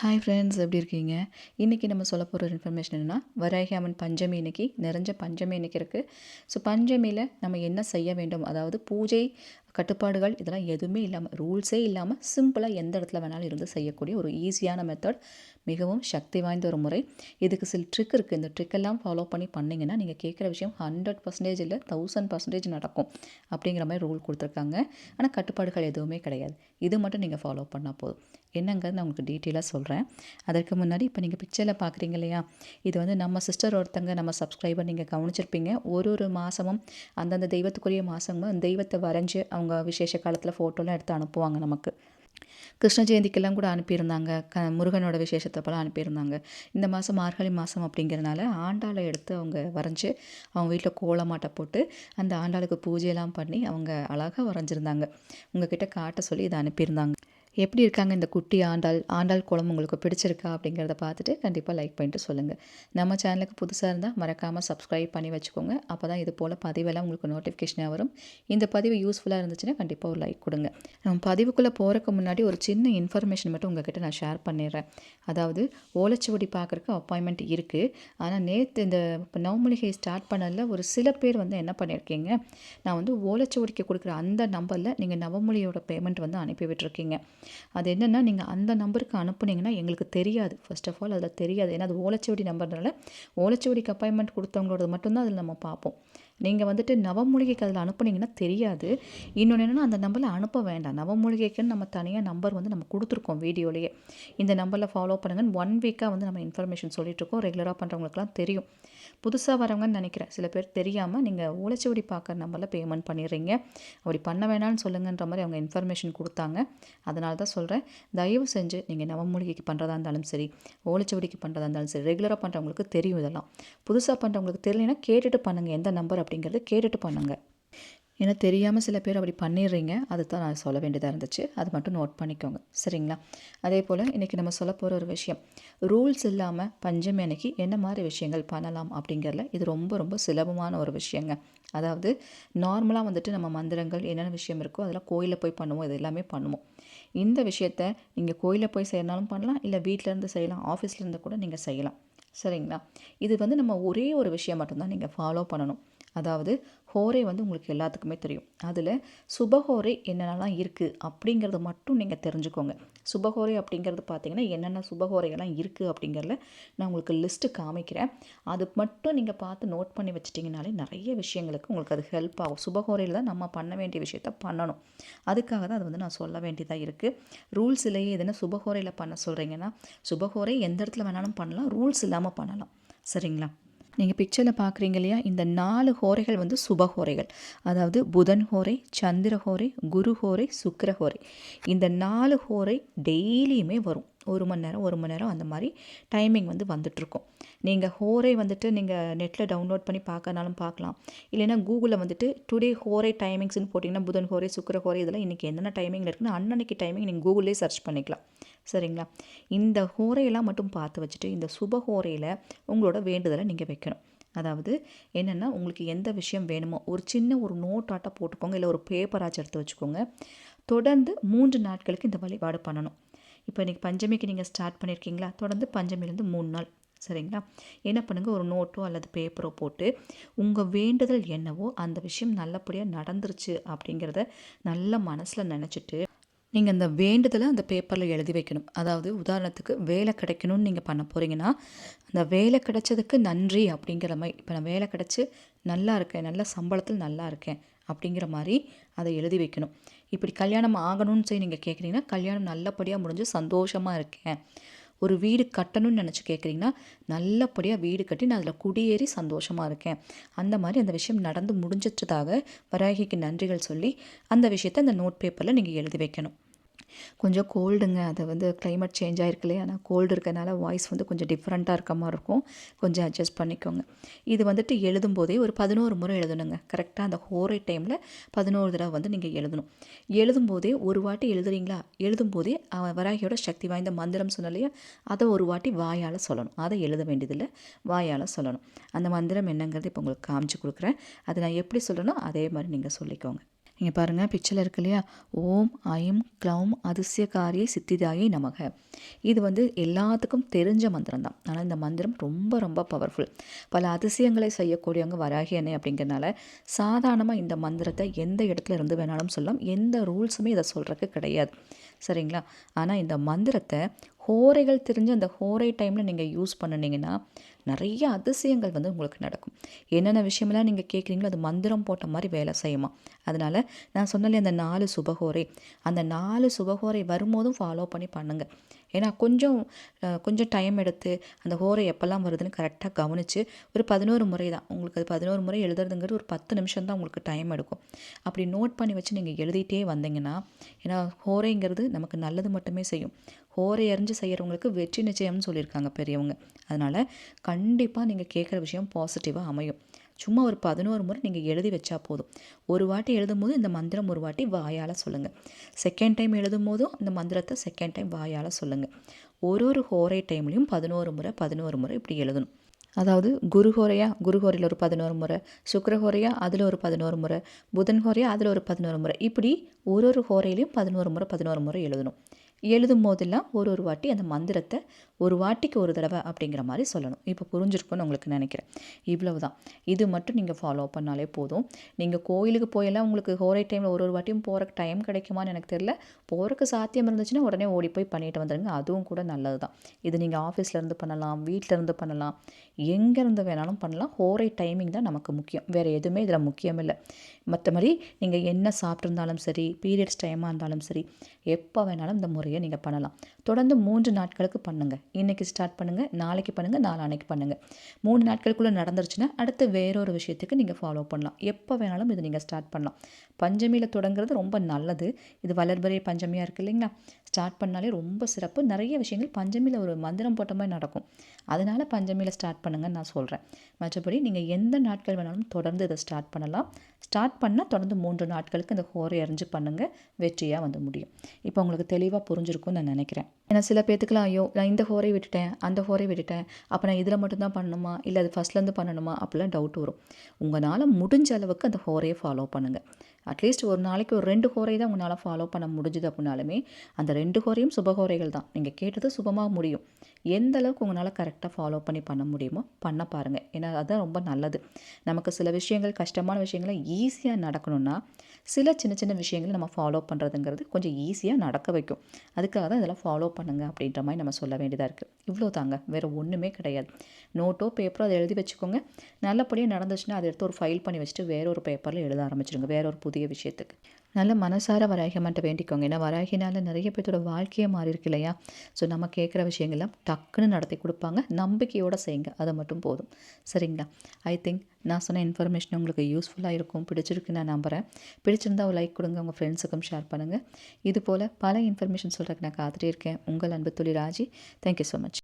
Hi friends எப்படி இருக்கீங்க? இன்றைக்கி நம்ம சொல்ல போகிற இன்ஃபர்மேஷன் என்னென்னா வராகி அம்மன் பஞ்சமி இன்னைக்கு நிறைஞ்ச பஞ்சமி இன்னைக்கு இருக்குது ஸோ பஞ்சமியில் நம்ம என்ன செய்ய வேண்டும்? அதாவது பூஜை கட்டுப்பாடுகள் இதெல்லாம் எதுவுமே இல்லாமல் ரூல்ஸே இல்லாமல் சிம்பிளாக எந்த இடத்துல வேணாலும் இருந்து செய்யக்கூடிய ஒரு ஈஸியான மெத்தட் மிகவும் சக்தி வாய்ந்த ஒரு முறை. இதுக்கு சில ட்ரிக் இருக்குது இந்த ட்ரிக்கெல்லாம் ஃபாலோ பண்ணி பண்ணிங்கன்னா நீங்கள் கேட்குற விஷயம் ஹண்ட்ரட் பர்சன்டேஜ் இல்லை தௌசண்ட் பர்சன்டேஜ் நடக்கும் அப்படிங்கிற மாதிரி ரூல் கொடுத்துருக்காங்க. ஆனால் கட்டுப்பாடுகள் எதுவுமே கிடையாது. இது மட்டும் நீங்கள் ஃபாலோ பண்ணால் போதும். என்னங்கிறது நான் உங்களுக்கு டீட்டெயிலாக சொல்கிறேன் அதற்கு முன்னாடி இப்போ நீங்கள் பிக்சரில் பார்க்குறீங்க இல்லையா? இது வந்து நம்ம சிஸ்டர் ஒருத்தங்க நம்ம சப்ஸ்கிரைபர் நீங்கள் கவனிச்சிருப்பீங்க. ஒரு ஒரு மாதமும் அந்தந்த தெய்வத்துக்குரிய மாதமும் தெய்வத்தை வரைஞ்சி அவங்க விசேஷ காலத்தில் ஃபோட்டோலாம் எடுத்து அனுப்புவாங்க நமக்கு. கிருஷ்ண ஜெயந்திக்கெல்லாம் கூட அனுப்பியிருந்தாங்க. க முருகனோட விசேஷத்தப்பெல்லாம் அனுப்பியிருந்தாங்க. இந்த மாதம் மார்கழி மாதம் அப்படிங்கிறனால ஆண்டாளை எடுத்து அவங்க வரைஞ்சி அவங்க வீட்டில் கோலமாட்டை போட்டு அந்த ஆண்டாளுக்கு பூஜையெல்லாம் பண்ணி அவங்க அழகாக வரைஞ்சிருந்தாங்க. உங்ககிட்ட காட்ட சொல்லி இதை அனுப்பியிருந்தாங்க. எப்படி இருக்காங்க இந்த குட்டி ஆண்டாள் ஆண்டாள் குளம் உங்களுக்கு பிடிச்சிருக்கா அப்படிங்கிறத பார்த்துட்டு கண்டிப்பாக லைக் பண்ணிட்டு சொல்லுங்கள் நம்ம சேனலுக்கு புதுசாக இருந்தால் மறக்காமல் சப்ஸ்கிரைப் பண்ணி வச்சுக்கோங்க. அப்போ தான் இது போல் பதிவெல்லாம் உங்களுக்கு நோட்டிஃபிகேஷனாக வரும். இந்த பதிவு யூஸ்ஃபுல்லாக இருந்துச்சுன்னா கண்டிப்பாக ஒரு லைக் கொடுங்க. நம்ம பதிவுக்குள்ளே போகிறக்கு முன்னாடி ஒரு சின்ன இன்ஃபர்மேஷன் மட்டும் உங்ககிட்ட நான் ஷேர் பண்ணிடுறேன். அதாவது ஓலைச்சுவடி பார்க்குறக்கு அப்பாயின்மெண்ட் இருக்குது ஆனால் நேற்று இந்த இப்போ நவமூலிகை ஸ்டார்ட் பண்ணதில் ஒரு சில பேர் வந்து என்ன பண்ணியிருக்கீங்க நான் வந்து ஓலச்சுவடிக்கு கொடுக்குற அந்த நம்பரில் நீங்கள் நவமொழியோட பேமெண்ட் வந்து அனுப்பி விட்டுருக்கீங்க. அது என்னென்னா நீங்கள் அந்த நம்பருக்கு அனுப்புனீங்கன்னா எங்களுக்கு தெரியாது. ஃபர்ஸ்ட் ஆஃப் ஆல் அதில் தெரியாது. ஏன்னா அது ஓலச்சுவடி நம்பர்னால ஓலச்சுவடிக்கு அப்பாயின்மெண்ட் கொடுத்தவங்களோடது மட்டும்தான் அதில் நம்ம பார்ப்போம். நீங்கள் வந்துட்டு நவமூலிகைக்கு அதில் அனுப்புனீங்கன்னா தெரியாது. இன்னொன்று என்னென்னா அந்த நம்பரில் அனுப்ப வேண்டாம். நவமூலிகைக்குன்னு நம்ம தனியாக நம்பர் வந்து நம்ம கொடுத்துருக்கோம் வீடியோலேயே. இந்த நம்பரில் ஃபாலோ பண்ணுங்கன்னு ஒன் வீக்காக வந்து நம்ம இன்ஃபர்மேஷன் சொல்லிகிட்ருக்கோம் ரெகுலராக பண்ணுறவங்களுக்குலாம் தெரியும். புதுசாக வரவங்கன்னு நினைக்கிறேன். சில பேர் தெரியாமல் நீங்கள் ஓலைச்சுவடி பார்க்குற நம்பரில் பேமெண்ட் பண்ணிடுறீங்க. அப்படி பண்ண வேணாம்னு சொல்லுங்கன்ற மாதிரி அவங்க இன்ஃபர்மேஷன் கொடுத்தாங்க. அதனால தான் சொல்கிறேன் தயவு செஞ்சு நீங்கள் நவமூலிகைக்கு பண்ணுறதா இருந்தாலும் சரி ஓலைச்சவடிக்கு பண்ணுறதா இருந்தாலும் சரி ரெகுலராக பண்ணுறவங்களுக்கு தெரியும் இதெல்லாம். புதுசாக பண்ணுறவங்களுக்கு தெரியலனா கேட்டுட்டு பண்ணுங்கள் எந்த நம்பர் அப்படிங்கிறத கேட்டுட்டு பண்ணுங்கள் ஏன்னா தெரியாமல் சில பேர் அப்படி பண்ணிடுறீங்க. அது தான் நான் சொல்ல வேண்டியதாக இருந்துச்சு. அது மட்டும் நோட் பண்ணிக்கோங்க. சரிங்களா? அதே போல் இன்றைக்கி நம்ம சொல்ல போகிற ஒரு விஷயம். ரூல்ஸ் இல்லாமல் பஞ்சமி அன்னைக்கு என்ன மாதிரி விஷயங்கள் பண்ணலாம் அப்படிங்கிறதுல இது ரொம்ப ரொம்ப சுலபமான ஒரு விஷயங்க. அதாவது நார்மலாக வந்துட்டு நம்ம மந்திரங்கள் என்னென்ன விஷயம் இருக்கோ அதெல்லாம் கோயிலில் போய் பண்ணுவோம். இது எல்லாமே பண்ணுவோம். இந்த விஷயத்த நீங்கள் கோயிலில் போய் செய்யறனாலும் பண்ணலாம். இல்லை வீட்டிலேருந்து செய்யலாம். ஆஃபீஸ்லேருந்து கூட நீங்கள் செய்யலாம். சரிங்களா? இது வந்து நம்ம ஒரே ஒரு விஷயம் மட்டும்தான் நீங்கள் ஃபாலோ பண்ணணும். அதாவது ஹோரை வந்து உங்களுக்கு எல்லாத்துக்குமே தெரியும். அதில் சுபஹோரே என்னென்னலாம் இருக்குது அப்படிங்கிறது மட்டும் நீங்கள் தெரிஞ்சுக்கோங்க. சுபஹோரை அப்படிங்கிறது பார்த்தீங்கன்னா என்னென்ன சுபஹோரைகள்லாம் இருக்குது அப்படிங்கிறத நான் உங்களுக்கு லிஸ்ட்டு காமிக்கிறேன். அது மட்டும் நீங்கள் பார்த்து நோட் பண்ணி வச்சிட்டிங்கனாலே நிறைய விஷயங்களுக்கு உங்களுக்கு அது ஹெல்ப் ஆகும். சுபஹோரையில் தான் நம்ம பண்ண வேண்டிய விஷயத்த பண்ணணும். அதுக்காக தான் அது வந்து நான் சொல்ல வேண்டியதாக இருக்குது ரூல்ஸ் இல்லையே எதுனா சுபஹோரையில் பண்ண சொல்கிறீங்கன்னா சுபஹோரை எந்த இடத்துல வேணாலும் பண்ணலாம் ரூல்ஸ் இல்லாமல் பண்ணலாம். சரிங்களா? நீங்கள் பிக்சரில் பார்க்குறீங்க இல்லையா இந்த நாலு ஹோரைகள் வந்து சுபஹோரைகள் அதாவது புதன் ஹோரை சந்திர ஹோரை குரு ஹோரை சுக்கர ஹோரை. இந்த நாலு ஹோரை டெய்லியுமே வரும். ஒரு மணி நேரம் ஒரு மணி நேரம் அந்த மாதிரி டைமிங் வந்து வந்துட்டுருக்கும். நீங்கள் ஹோரை வந்துட்டு நீங்கள் நெட்டில் டவுன்லோட் பண்ணி பார்க்கறனாலும் பார்க்கலாம் இல்லைன்னா கூகுளில் வந்துட்டு டுடே ஹோரை டைமிங்ஸ்னு போட்டிங்கன்னா புதன் ஹோரை சுக்கர ஹோரை இதெல்லாம் இன்றைக்கி என்னென்ன டைமிங்கில் இருக்குன்னு அன்னன்னைக்கு டைமிங் நீங்கள் கூகுளே சர்ச் பண்ணிக்கலாம். சரிங்களா? இந்த ஹோரையெல்லாம் மட்டும் பார்த்து வச்சுட்டு இந்த சுப ஹோரையில் உங்களோட வேண்டுதலை நீங்கள் வைக்கணும். அதாவது என்னென்னா உங்களுக்கு எந்த விஷயம் வேணுமோ ஒரு சின்ன ஒரு நோட்டாட்டாக போட்டுக்கோங்க இல்லை ஒரு பேப்பராச்சும் எடுத்து வச்சுக்கோங்க. தொடர்ந்து மூன்று நாட்களுக்கு இந்த வழிபாடு பண்ணணும். இப்போ இன்றைக்கி பஞ்சமிக்கு நீங்கள் ஸ்டார்ட் பண்ணியிருக்கீங்களா தொடர்ந்து பஞ்சமிலேருந்து மூணு நாள். சரிங்களா? என்ன பண்ணுங்கள் ஒரு நோட்டோ அல்லது பேப்பரோ போட்டு உங்கள் வேண்டுதல் என்னவோ அந்த விஷயம் நல்லபடியாக நடந்துருச்சு அப்படிங்கிறத நல்ல மனசில் நினச்சிட்டு நீங்கள் அந்த வேண்டுதலை அந்த பேப்பரில் எழுதி வைக்கணும். அதாவது உதாரணத்துக்கு வேலை கிடைக்கணும்னு நீங்கள் பண்ண போகிறீங்கன்னா அந்த வேலை கிடைச்சதுக்கு நன்றி அப்படிங்கிற மாதிரி இப்போ நான் வேலை கிடச்சி நல்லா இருக்கேன் நல்ல சம்பளத்தில் நல்லா இருக்கேன் அப்படிங்கிற மாதிரி அதை எழுதி வைக்கணும். இப்படி கல்யாணம் ஆகணும்னு சொல்லி நீங்கள் கேட்குறீங்கன்னா கல்யாணம் நல்லபடியாக முடிஞ்சு சந்தோஷமாக இருக்கேன். ஒரு வீடு கட்டணும்னு நினச்சி கேட்குறீங்கன்னா நல்லபடியாக வீடு கட்டி நான் அதில் குடியேறி சந்தோஷமாக இருக்கேன். அந்த மாதிரி அந்த விஷயம் நடந்து முடிஞ்சிட்டதாக வராகிக்கு நன்றிகள் சொல்லி அந்த விஷயத்தை அந்த நோட் பேப்பரில் நீங்கள் எழுதி வைக்கணும். கொஞ்சம் கோல்டுங்க அது வந்து கிளைமேட் சேஞ்ச் ஆகிருக்கு இல்லையா ஆனால் கோல்டு இருக்கனால வாய்ஸ் வந்து கொஞ்சம் டிஃப்ரெண்ட்டாக இருக்க மாதிரி இருக்கும். கொஞ்சம் அட்ஜஸ்ட் பண்ணிக்கோங்க. இது வந்துட்டு எழுதும்போதே ஒரு பதினோரு முறை எழுதணுங்க. கரெக்டாக அந்த ஹோரை டைமில் பதினோரு தடவை வந்து நீங்கள் எழுதணும். எழுதும்போதே ஒரு வாட்டி எழுதுறீங்களா? எழுதும்போதே வராகியோட சக்தி வாய்ந்த மந்திரம் சொன்னலையா அதை ஒரு வாட்டி வாயால் சொல்லணும். அதை எழுத வேண்டியதில்லை. வாயால் சொல்லணும். அந்த மந்திரம் என்னங்கிறது இப்போ உங்களுக்கு காமிச்சு கொடுக்குறேன். அதை நான் எப்படி சொல்லணும் அதே மாதிரி நீங்கள் சொல்லிக்கோங்க. நீங்கள் பாருங்கள் பிக்சரில் இருக்கு இல்லையா? ஓம் ஐம் க்ளௌம் அதிசயகாரியை சித்திதாயை நமக. இது வந்து எல்லாத்துக்கும் தெரிஞ்ச மந்திரம் தான். ஆனால் இந்த மந்திரம் ரொம்ப ரொம்ப பவர்ஃபுல் பல அதிசயங்களை செய்யக்கூடியவங்க வராகி அன்னை அப்படிங்கிறனால சாதாரணமாக இந்த மந்திரத்தை எந்த இடத்துல இருந்து வேணாலும் சொல்லலாம். எந்த ரூல்ஸுமே இதை சொல்கிறதுக்கு கிடையாது. சரிங்களா? ஆனால் இந்த மந்திரத்தை ஹோரைகள் தெரிஞ்சு அந்த ஹோரை டைமில் நீங்கள் யூஸ் பண்ணினீங்கன்னா நிறைய அதிசயங்கள் வந்து உங்களுக்கு நடக்கும். என்னென்ன விஷயமெல்லாம் நீங்கள் கேட்குறீங்களோ அது மந்திரம் போட்ட மாதிரி வேலை செய்யுமா? அதனால் நான் சொன்னாலே அந்த நாலு சுபகோரை அந்த நாலு சுபஹோரை வரும்போதும் ஃபாலோ பண்ணி பண்ணுங்கள் ஏன்னா கொஞ்சம் கொஞ்சம் டைம் எடுத்து அந்த ஹோரை எப்போல்லாம் வருதுன்னு கரெக்டாக கவனித்து ஒரு பதினோரு முறை தான். உங்களுக்கு அது பதினோரு முறை எழுதுறதுங்கிறது ஒரு பத்து நிமிஷம் தான் உங்களுக்கு டைம் எடுக்கும். அப்படி நோட் பண்ணி வச்சு நீங்கள் எழுதிட்டே வந்தீங்கன்னா ஏன்னா ஹோரைங்கிறது நமக்கு நல்லது மட்டுமே செய்யும். ஹோரை அறிஞ்சு செய்கிறவங்களுக்கு வெற்றி நிச்சயம்னு சொல்லியிருக்காங்க பெரியவங்க. அதனால் கண்டிப்பாக நீங்கள் கேட்குற விஷயம் பாசிட்டிவாக அமையும். சும்மா ஒரு பதினோரு முறை நீங்கள் எழுதி வச்சா போதும். ஒரு வாட்டி எழுதும் போது இந்த மந்திரம் ஒரு வாட்டி வாயால் சொல்லுங்கள் செகண்ட் டைம் எழுதும் போதும் இந்த மந்திரத்தை செகண்ட் டைம் வாயால் சொல்லுங்கள் ஒரு ஒரு ஹோரை டைம்லேயும் பதினோரு முறை பதினோரு முறை இப்படி எழுதணும். அதாவது குருஹோரையா குருஹோரையில் ஒரு பதினோரு முறை. சுக்கரஹோரையா அதில் ஒரு பதினோரு முறை. புதன் ஹோரையா? அதில் ஒரு பதினோரு முறை. இப்படி ஒரு ஒரு ஹோரையிலையும் பதினோரு முறை பதினோரு முறை எழுதணும். எழுதும் போதெல்லாம் ஒரு ஒரு வாட்டி அந்த மந்திரத்தை ஒரு வாட்டிக்கு ஒரு தடவை அப்படிங்கிற மாதிரி சொல்லணும். இப்போ புரிஞ்சிருக்கும்னு உங்களுக்கு நினைக்கிறேன். இவ்வளவு தான் இது மட்டும் நீங்கள் ஃபாலோ பண்ணாலே போதும். நீங்கள் கோயிலுக்கு போயெல்லாம் உங்களுக்கு ஹோரை டைமில் ஒரு ஒரு வாட்டியும் போகிறக்கு டைம் கிடைக்குமான்னு எனக்கு தெரியல. போகிறக்கு சாத்தியம் இருந்துச்சுன்னா உடனே ஓடி போய் பண்ணிட்டு வந்துடுங்க அதுவும் கூட நல்லது தான் இது நீங்கள் ஆஃபீஸ்லேருந்து பண்ணலாம் வீட்டிலேருந்து பண்ணலாம். எங்கேருந்து வேணாலும் பண்ணலாம். ஹோரை டைமிங் தான் நமக்கு முக்கியம். வேறு எதுவுமே இதில் முக்கியம் இல்லை. மற்றபடி நீங்கள் என்ன சாப்பிட்ருந்தாலும் சரி பீரியட்ஸ் டைமாக இருந்தாலும் சரி எப்போ வேணாலும் இந்த முறை முறையை நீங்கள் பண்ணலாம். தொடர்ந்து மூன்று நாட்களுக்கு பண்ணுங்கள் இன்றைக்கி ஸ்டார்ட் பண்ணுங்கள் நாளைக்கு பண்ணுங்கள் நாளானைக்கு பண்ணுங்கள் மூணு நாட்களுக்குள்ளே நடந்துருச்சுன்னா அடுத்து வேறொரு விஷயத்துக்கு நீங்கள் ஃபாலோ பண்ணலாம். எப்போ வேணாலும் இது நீங்கள் ஸ்டார்ட் பண்ணலாம். பஞ்சமியில் தொடங்குறது ரொம்ப நல்லது. இது வளர்பறை பஞ்சமியாக இருக்குது இல்லைங்களா? ஸ்டார்ட் பண்ணாலே ரொம்ப சிறப்பு. நிறைய விஷயங்கள் பஞ்சமியில் ஒரு மந்திரம் போட்ட மாதிரி நடக்கும். அதனால் பஞ்சமியில் ஸ்டார்ட் பண்ணுங்கன்னு நான் சொல்கிறேன் மற்றபடி நீங்கள் எந்த நாட்கள் வேணாலும் தொடர்ந்து இதை ஸ்டார்ட் பண்ணலாம். ஸ்டார்ட் பண்ணால் தொடர்ந்து மூன்று நாட்களுக்கு இந்த ஹோரை அறிஞ்சு பண்ணுங்கள் வெற்றியாக வந்து முடியும். இப்போ உங்களுக்கு தெளிவாக புரிஞ்சிருக்கும்னு நான் நினைக்கிறேன். ஏன்னா சில பேத்துக்குலாம் ஐயோ நான் இந்த ஹோரை விட்டுட்டேன் அந்த ஹோரை விட்டுட்டேன். அப்போ நான் இதில் மட்டும்தான் பண்ணணுமா? இல்லை அது ஃபஸ்ட்லேருந்து பண்ணணுமா? அப்படிலாம் டவுட் வரும். உங்களால் முடிஞ்ச அளவுக்கு அந்த ஹோரையை ஃபாலோ பண்ணுங்கள் அட்லீஸ்ட் ஒரு நாளைக்கு ஒரு ரெண்டு ஹோரை தான் உங்களால் ஃபாலோ பண்ண முடிஞ்சுது அப்படின்னாலுமே அந்த ரெண்டு ஹோரையும் சுபஹோரைகள் தான். நீங்கள் கேட்டது சுபமாக முடியும். எந்த அளவுக்கு உங்களால் கரெக்டாக ஃபாலோ பண்ணி பண்ண முடியுமோ பண்ண பாருங்கள் ஏன்னா அதுதான் ரொம்ப நல்லது. நமக்கு சில விஷயங்கள் கஷ்டமான விஷயங்களை ஈஸியாக நடக்கணும்னா சில சின்ன சின்ன விஷயங்களை நம்ம ஃபாலோ பண்ணுறதுங்கிறது கொஞ்சம் ஈஸியாக நடக்க வைக்கும். அதுக்காக தான் இதெல்லாம் ஃபாலோ பண்ணுங்கள் அப்படின்ற மாதிரி நம்ம சொல்ல வேண்டியதாக இருக்குது இவ்வளோ தாங்க. வேறு ஒன்றுமே கிடையாது. நோட்டோ பேப்பரோ அதை எழுதி வச்சுக்கோங்க. நல்லபடியாக நடந்துச்சுன்னா அதை எடுத்து ஒரு ஃபைல் பண்ணி வச்சுட்டு வேற ஒரு பேப்பரில் எழுத ஆரம்பிச்சிடுங்க வேற ஒரு புதிய விஷயத்துக்கு. நல்ல மனசார வராகியம்மான்ட்ட வேண்டிக்கோங்க. ஏன்னா வராகினால நிறைய பேர்த்தோட வாழ்க்கையே மாறி இருக்கு இல்லையா? ஸோ நம்ம கேட்குற விஷயங்கள்லாம் டக்குன்னு நடத்தி கொடுப்பாங்க. நம்பிக்கையோடு செய்யுங்க. அதை மட்டும் போதும். சரிங்களா? ஐ திங்க் நான் சொன்ன இன்ஃபர்மேஷன் உங்களுக்கு யூஸ்ஃபுல்லாக இருக்கும். பிடிச்சிருக்கு நான் நம்புகிறேன் பிடிச்சிருந்தா ஒரு லைக் கொடுங்க. உங்கள் ஃப்ரெண்ட்ஸுக்கும் ஷேர் பண்ணுங்கள் இது போல் பல இன்ஃபர்மேஷன் சொல்கிறதுக்கு நான் காத்துட்டே இருக்கேன். உங்கள் அன்பு துளி ராஜி. Thank you so much